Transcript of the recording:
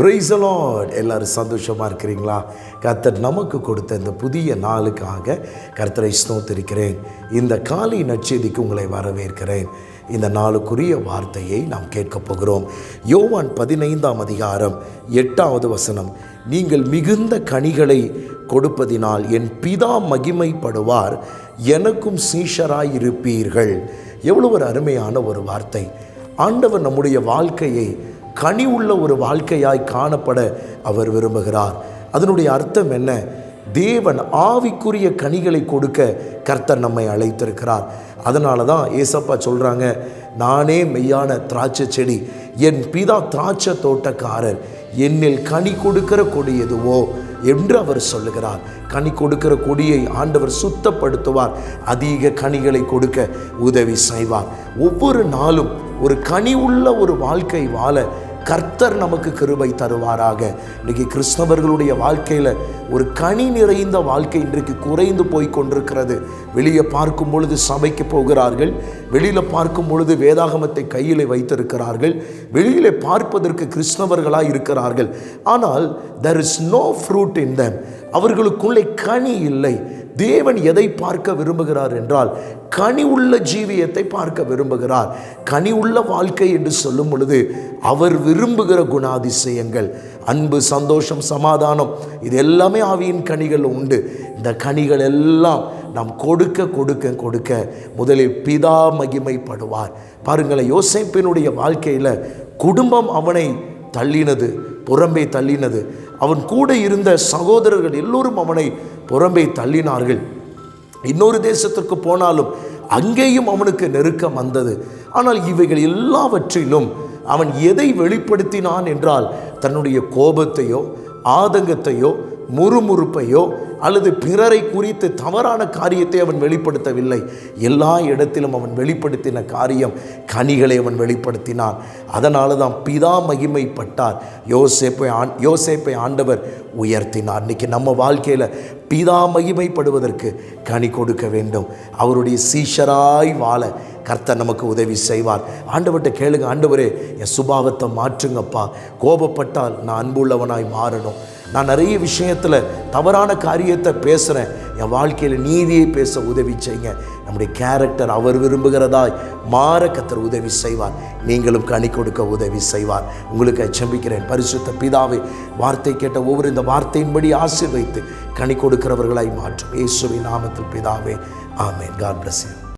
பிரைசலாட் எல்லாரும் சந்தோஷமாக இருக்கிறீங்களா? கர்த்தர் நமக்கு கொடுத்த இந்த புதிய நாளுக்காக கர்த்தரை ஸ்னோத்திருக்கிறேன் இந்த காலை நற்செய்திக்கு உங்களை வரவேற்கிறேன். இந்த நாளுக்குரிய வார்த்தையை நாம் கேட்கப் போகிறோம். யோவான் பதினைந்தாம் அதிகாரம் எட்டாவது வசனம். நீங்கள் மிகுந்த கனிகளை கொடுப்பதினால் என் பிதா மகிமைப்படுவார். எனக்கும் சீஷராயிருப்பீர்கள். எவ்வளோ ஒரு அருமையான ஒரு வார்த்தை. ஆண்டவர் நம்முடைய வாழ்க்கையை கனி உள்ள ஒரு வாழ்க்கையாய் காணப்பட அவர் விரும்புகிறார். அதனுடைய அர்த்தம் என்ன? தேவன் ஆவிக்குரிய கனிகளை கொடுக்க கர்த்தர் நம்மை அழைத்திருக்கிறார். அதனால தான் ஏசப்பா சொல்கிறாங்க நானே மெய்யான திராட்சை செடி என் பிதா திராட்சை தோட்டக்காரர் என்னில் கனி கொடுக்கிற கொடி எதுவோ என்று அவர் சொல்லுகிறார். கனி கொடுக்கிற கொடியை ஆண்டவர் சுத்தப்படுத்துவார். அதிக கனிகளை கொடுக்க உதவி செய்வார். ஒவ்வொரு நாளும் ஒரு கனி உள்ள ஒரு வாழ்க்கை வாழ கர்த்தர் நமக்கு கிருபை தருவாராக. இன்றைக்கி கிறிஸ்தவர்களுடைய வாழ்க்கையில் ஒரு கனி நிறைந்த வாழ்க்கை இன்றைக்கு குறைந்து போய் கொண்டிருக்கிறது. வெளியே பார்க்கும் பொழுது சபைக்கு போகிறார்கள். வெளியில் பார்க்கும் பொழுது வேதாகமத்தை கையில் வைத்திருக்கிறார்கள். வெளியில் பார்ப்பதற்கு கிறிஸ்தவர்களாக இருக்கிறார்கள். ஆனால் there is no fruit in them அவர்களுக்குள்ளே கனி இல்லை. தேவன் எதை பார்க்க விரும்புகிறார் என்றால் கனி உள்ள ஜீவியத்தை பார்க்க விரும்புகிறார். கனி உள்ள வாழ்க்கை என்று சொல்லும் பொழுது அவர் விரும்புகிற குணாதிசயங்கள் அன்பு சந்தோஷம் சமாதானம் இது எல்லாமே ஆவியின் கனிகள் உண்டு. இந்த கனிகள் எல்லாம் நாம் கொடுக்க கொடுக்க கொடுக்க முதலில் பிதா மகிமைப்படுவார். பாருங்களேன் யோசிப்பினுடைய வாழ்க்கையில் குடும்பம் அவனை தள்ளினது புறம்பே தள்ளினது. அவன் கூட இருந்த சகோதரர்கள் எல்லோரும் அவனை புறம்பே தள்ளினார்கள். இன்னொரு தேசத்திற்கு போனாலும் அங்கேயும் அவனுக்கு நெருக்கம் வந்தது. ஆனால் இவைகள் எல்லாவற்றிலும் அவன் எதை வெளிப்படுத்தினான் என்றால் தன்னுடைய கோபத்தையோ ஆதங்கத்தையோ முறுமுறுப்பையோ அல்லது பிறரை குறித்து தவறான காரியத்தை அவன் வெளிப்படுத்தவில்லை. எல்லா இடத்திலும் அவன் வெளிப்படுத்தின காரியம் கனிகளை அவன் வெளிப்படுத்தினான். அதனால தான் பிதா மகிமைப்பட்டார். யோசேப்பை ஆண் யோசேப்பை ஆண்டவர் உயர்த்தினார். இன்னைக்கு நம்ம வாழ்க்கையில் பிதா மகிமைப்படுவதற்கு கனி கொடுக்க வேண்டும். அவருடைய சீஷராய் வாழ கர்த்தர் நமக்கு உதவி செய்வார். ஆண்டவர்கிட்ட கேளுங்க ஆண்டவரே என் சுபாவத்தை மாற்றுங்கப்பா. கோபப்பட்டால் நான் அன்புள்ளவனாய் மாறணும். நான் நிறைய விஷயத்தில் தவறான காரியத்தை பேசுகிறேன் என் வாழ்க்கையில் நீதியை பேச உதவி செய்யுங்க. நம்முடைய கேரக்டர் அவர் விரும்புகிறதாய் மாற கத்தர் உதவி செய்வார். நீங்களும் கனி கொடுக்க உதவி செய்வார். உங்களுக்கு அச்சம்பிக்கிறேன். பரிசுத்த பிதாவை வார்த்தை கேட்ட ஒவ்வொரு இந்த வார்த்தையின்படி ஆசீர்வைத்து கனி கொடுக்கிறவர்களாய் மாற்றும். இயேசுவின் நாமத்தில் பிதாவே ஆமேன். God bless you